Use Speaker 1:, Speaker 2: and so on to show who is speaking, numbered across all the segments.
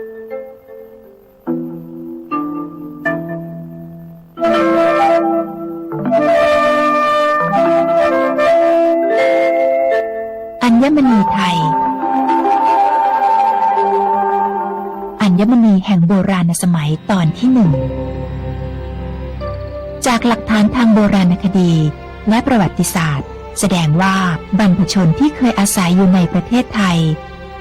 Speaker 1: อัญมณีไทย อัญมณีแห่งโบราณสมัยตอนที่หนึ่ง จากหลักฐานทางโบราณคดีและประวัติศาสตร์ แสดงว่าบรรพชนที่เคยอาศัยอยู่ในประเทศไทย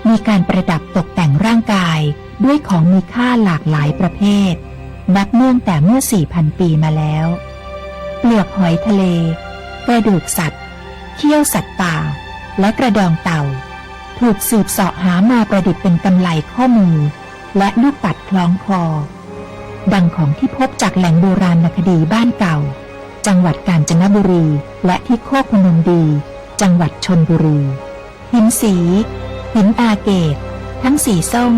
Speaker 1: มีการประดับตกแต่งร่างกายด้วยของมีค่าหลากหลายประเภท นับเนื่องแต่เมื่อ 4,000 ปีมาแล้ว เปลือกหอยทะเล กระดูกสัตว์ เขี้ยวสัตว์ป่า และกระดองเต่า ถูกสืบเสาะหามาประดิษฐ์เป็นกำไลข้อมือ และลูกปัดคล้องคอ ดังของที่พบจากแหล่งโบราณคดีบ้านเก่า จังหวัดกาญจนบุรี และที่โคกพนมดี จังหวัดชนบุรีหินสี หินอาเกต ทั้งสีส้ม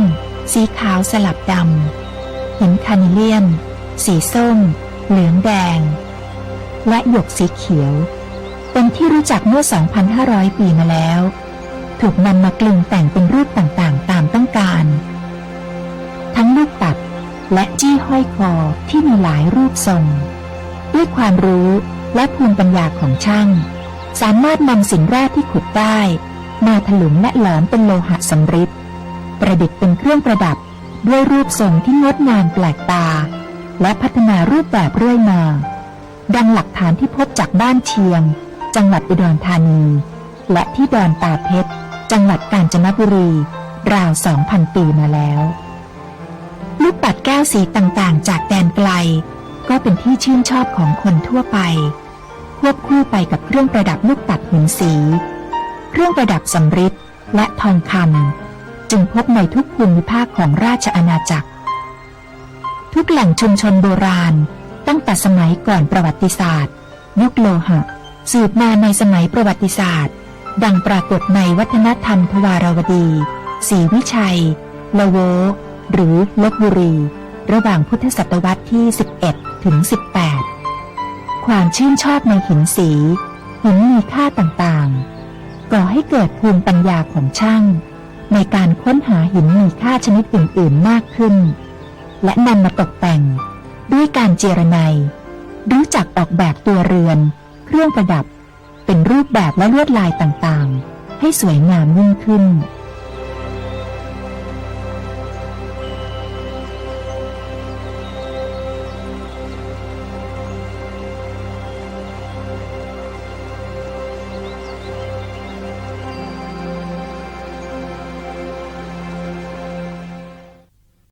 Speaker 1: สีขาวสลับดำ หินคานิเลียม สีส้ม เหลืองแดง และหยกสีเขียว เป็นที่รู้จักเมื่อ 2,500 ปีมาแล้ว ถูกนำมากลึงแต่งเป็นรูปต่างๆ ตามต้องการ ทั้งลูกปัดและจี้ห้อยคอที่มีหลายรูปทรง ด้วยความรู้และภูมิปัญญาของช่าง สามารถนำสินแร่ที่ขุดได้ มาถลุงและหลอมเป็นโลหะสำริดประดิษฐ์เป็นเครื่องประดับด้วยรูปทรงที่งดงามแปลกตา และพัฒนารูปแบบเรื่อยมา ดังหลักฐานที่พบจากบ้านเชียง จังหวัดอุดรธานี และที่ดอนตาเพชร จังหวัดกาญจนบุรี ราว2,000ปีมาแล้ว ลูกปัดแก้วสีต่างๆ จากแดนไกล ก็เป็นที่ชื่นชอบของคนทั่วไป ควบคู่ไปกับเครื่องประดับลูกปัดหินสี เครื่องประดับสำริดและทองคำจึงพบในทุกภูมิภาคของราชอาณาจักร ทุกแหล่งชุมชนโบราณ ตั้งแต่สมัยก่อนประวัติศาสตร์ ยุคโลหะ สืบมาในสมัยประวัติศาสตร์ ดังปรากฏในวัฒนธรรมทวารวดีศรีวิชัย ละโว หรือลบบุรี ระหว่างพุทธศตวรรษที่ 11 ถึง 18 ความชื่นชอบในหินสี หินมีค่าต่างๆ ก่อให้เกิดภูมิปัญญาของช่าง ในการค้นหาหินมีค่าชนิดอื่น ๆ มากขึ้น และนำมาตกแต่ง ด้วยการเจรไนยรู้จักออกแบบตัวเรือน เครื่องประดับ เป็นรูปแบบและลวดลายต่างๆ ให้สวยงามยิ่งขึ้น